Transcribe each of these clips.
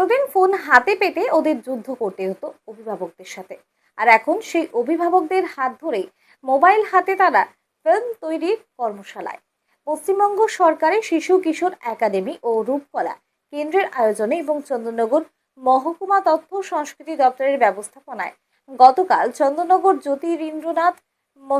এতদিন ফোন হাতে পেতে ওদের যুদ্ধ করতে হতো অভিভাবকদের সাথে। আর এখন সেই অভিভাবকদের হাত ধরেই মোবাইল হাতে তারা ফিল্ম তৈরির কর্মশালায়। পশ্চিমবঙ্গ সরকারের শিশু কিশোর একাডেমি ও রূপকলা কেন্দ্রের আয়োজনে এবং চন্দননগর মহকুমা তথ্য সংস্কৃতি দপ্তরের ব্যবস্থাপনায় গতকাল চন্দননগর জ্যোতিরিন্দ্রনাথ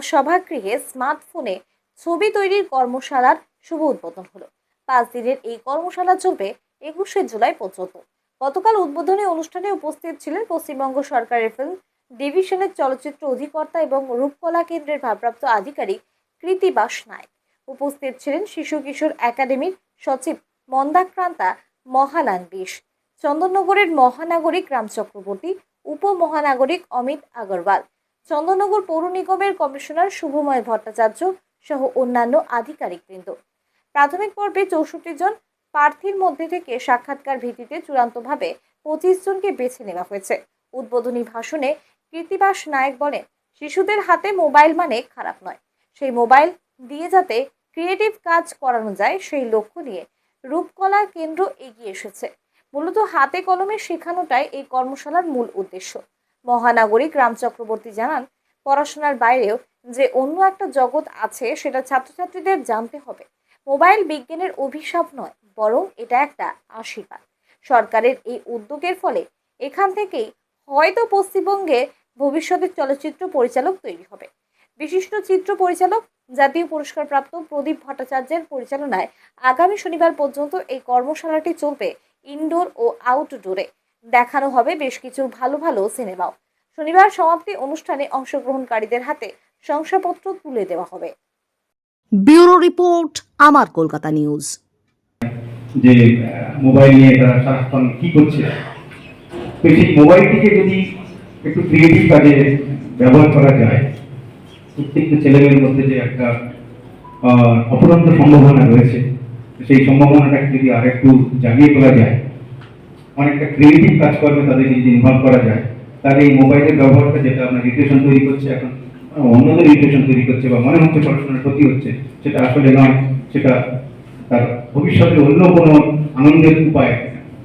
সভাগৃহে স্মার্টফোনে ছবি তৈরির কর্মশালার শুভ উদ্বোধন হলো। পাঁচ দিনের এই কর্মশালা চলবে একুশে জুলাই পর্যন্ত। গতকাল উদ্বোধনী অনুষ্ঠানে উপস্থিত ছিলেন পশ্চিমবঙ্গ সরকারের ফিল্ম ডিভিশনের চলচ্চিত্র অধিকর্তা এবং রূপকলা কেন্দ্রের ভারপ্রাপ্ত আধিকারিক কৃতিবাস নায়ক। উপস্থিত ছিলেন শিশু কিশোর একাডেমির সচিব মন্দাক্রান্তা মহালান বিশ চন্দননগরের মহানাগরিক রাম চক্রবর্তী, উপমহানাগরিক অমিত আগরওয়াল, চন্দননগর পৌর নিগমের কমিশনার শুভময় ভট্টাচার্য সহ অন্যান্য আধিকারিকবৃন্দ। প্রাথমিক পর্বে চৌষট্টি জন প্রার্থীর মধ্যে থেকে সাক্ষাৎকার ভিত্তিতে চূড়ান্তভাবে পঁচিশ জনকে বেছে নেওয়া হয়েছে। উদ্বোধনী ভাষণে কৃতিবাস নায়ক বলেন, শিশুদের হাতে মোবাইল মানে খারাপ নয়। সেই মোবাইল দিয়ে যাতে ক্রিয়েটিভ কাজ করানো যায়, সেই লক্ষ্য নিয়ে রূপকলা কেন্দ্র এগিয়ে এসেছে। মূলত হাতে কলমে শেখানোটাই এই কর্মশালার মূল উদ্দেশ্য। মহানাগরিক রাম চক্রবর্তী জানান, পড়াশোনার বাইরেও যে অন্য একটা জগৎ আছে, সেটা ছাত্রছাত্রীদের জানতে হবে। মোবাইল বিজ্ঞানের অভিশাপ নয় বরং এটা একটা আশীর্বাদ। সরকারের এই উদ্যোগের ফলে এখান থেকেই হয়তো পশ্চিমবঙ্গে ভবিষ্যতের চলচ্চিত্র পরিচালক তৈরি হবে। বিশিষ্ট চিত্র পরিচালক, জাতীয় পুরস্কারপ্রাপ্ত প্রদীপ ভট্টাচার্যের পরিচালনায় আগামী শনিবার পর্যন্ত এই কর্মশালাটি চলবে ইনডোর ও আউটডোরে। দেখানো হবে বেশ কিছু ভালো ভালো সিনেমাও। শনিবার সমাপ্তি অনুষ্ঠানে অংশগ্রহণকারীদের হাতে শংসাপত্র তুলে দেওয়া হবে। ব্যুরো রিপোর্ট, আমার কলকাতা নিউজ। যে মোবাইল নিয়ে তারা সারাক্ষণ কি করছে। তো সেই মোবাইলটিকে যদি একটু ক্রিয়েটিভ কাজে ব্যবহার করা যায় প্রত্যেকটা ছেলেমেয়ের মধ্যে যে একটা আহ, অফুরন্ত সম্ভাবনা রয়েছে সেই সম্ভাবনাটাকে যদি আর একটু জাগিয়ে তোলা যায় অনেকটা ক্রিয়েটিভ কাজকর্মে তাদেরকে যদি ইনভলভ করা যায় তাহলে এই মোবাইলের ব্যবহারটা যেটা আপনার রিটেশন তৈরি করছে এখন অন্যদের রিটেশন তৈরি করছে বা মনে হচ্ছে পড়াশোনার ক্ষতি হচ্ছে সেটা আসলে নয় সেটা তার ভবিষ্যতে অন্য কোনো আনন্দের উপায়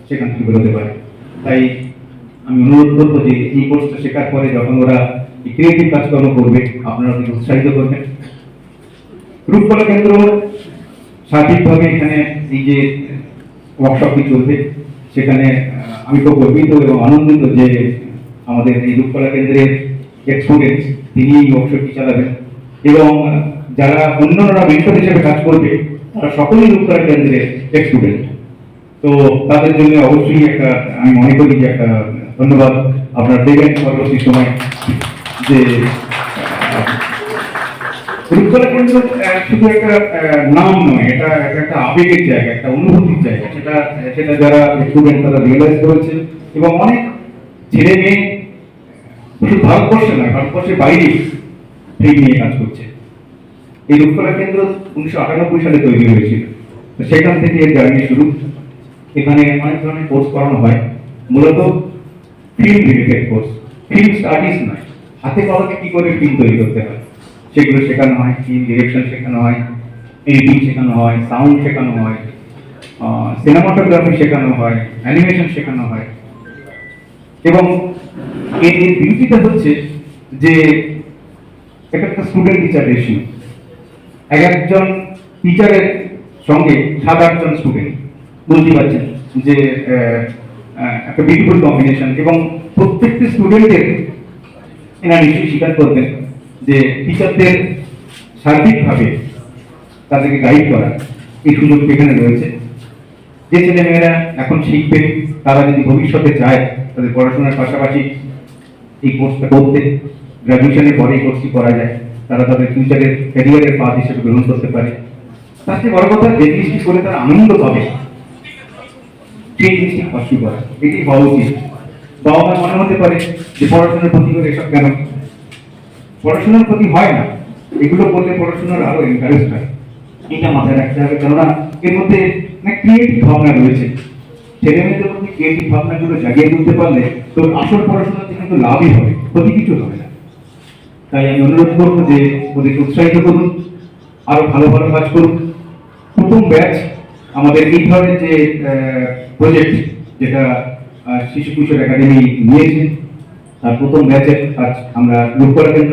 সেখান থেকে বেরোতে পারে। তাই আমি অনুরোধ করব যে এই কোর্সটা শেখার পরে যখন ওরা ক্রিয়েটিভ কাজকর্ম করবে, আপনারা ওদেরকে উৎসাহিত করবেন। রূপকলা কেন্দ্র সার্বিকভাবে এখানে এই যে ওয়ার্কশপটি চলবে, সেখানে আমি খুব গর্বিত এবং আনন্দিত যে আমাদের এই রূপকলা কেন্দ্রের এক্সপোর্টেন্ট তিনি এই ওয়ার্কশপটি চালাবেন। এবং যারা অন্যরা মেন্টর হিসেবে কাজ করবে তারা সকলেই রূপকলা কেন্দ্রের স্টুডেন্ট তো তাদের জন্য অবশ্যই একটা, আমি মনে করি যে একটা ধন্যবাদ। আপনার দেবেন পরবর্তী সময় যে রূপকলা কেন্দ্র শুধু একটা নাম নয়, এটা একটা আবেগের জায়গা, একটা অনুভূতির জায়গা। সেটা সেটা যারা স্টুডেন্ট তারা রিয়েলাইজ করেছে এবং অনেক ছেলে মেয়ে, শুধু ভারতবর্ষে নয় ভারতবর্ষের বাইরে ফিল্ম নিয়ে কাজ করছে। এই রূপকলা কেন্দ্র উনিশশো আটানব্বই সালে তৈরি হয়েছিল। সেখান থেকে এর জার্নি শুরু। এখানে অনেক ধরনের কোর্স করানো হয়। মূলত film related course film studies নয়। হাতে কলমে কি করে ফিল্ম তৈরি করতে হয়? সেগুলো শেখানো হয়। ফিল্ম ডিরেকশন শেখানো হয়। এডিটিং শেখানো হয়। সাউন্ড শেখানো হয়। সিনেমাটোগ্রাফি শেখানো হয়। অ্যানিমেশন শেখানো হয়। এবং এর বিউটিটা হচ্ছে যে এক একটা স্টুডেন্ট টিচার রেশিও এক একজন টিচারের সঙ্গে সাত আটজন স্টুডেন্ট বুঝতে পারছেন যে একটা বিউটিফুল কম্বিনেশন এবং প্রত্যেকটি স্টুডেন্টের এনারা নিশ্চয়ই স্বীকার করবেন যে টিচারদের সার্বিকভাবে তাদেরকে গাইড করা এই সুযোগটি এখানে রয়েছে। যে ছেলে মেয়েরা এখন শিখবে, তারা যদি ভবিষ্যতে চায় তাদের পড়াশোনার পাশাপাশি এই কোর্সটা করতে গ্রাজুয়েশনের পরে এই কোর্সটি করা যায়। তারা তাদের ফিউচারের ক্যারিয়ারের পাথ হিসেবে গ্রহণ করতে পারে। তার চেয়ে বড় কথা, যে জিনিসটি করে তারা আনন্দ পাবে, সেই জিনিসটি কষ্ট করা? এটি হওয়া উচিত। বাবা মা মনে হতে পারে যে পড়াশোনার প্রতি করে এসব কেন? পড়াশোনার প্রতি হয় না। এগুলো করলে পড়াশোনার আরও এনকারেজ হয়। এটা মাথায় রাখতে হবে, কেননা এর মধ্যে অনেক ক্রিয়েটিভ ভাবনা রয়েছে। ছেলে মেয়েদের মধ্যে ক্রিয়েটিভ ভাবনাগুলো জাগিয়ে তুলতে পারলে তোর আসল পড়াশোনাতে কিন্তু লাভই হবে, ক্ষতি কিছু হবে না। তাই আমি অনুরোধ করব যে ওদেরকে উৎসাহিত করুন, আরও ভালো ভালো কাজ করুন। প্রথম ব্যাচ আমাদের এই ধরনের যে প্রজেক্ট যেটা শিশু কিশোর একাডেমি নিয়েছে, তার প্রথম ব্যাচের কাজ আমরা লক্ষ্য রাখেন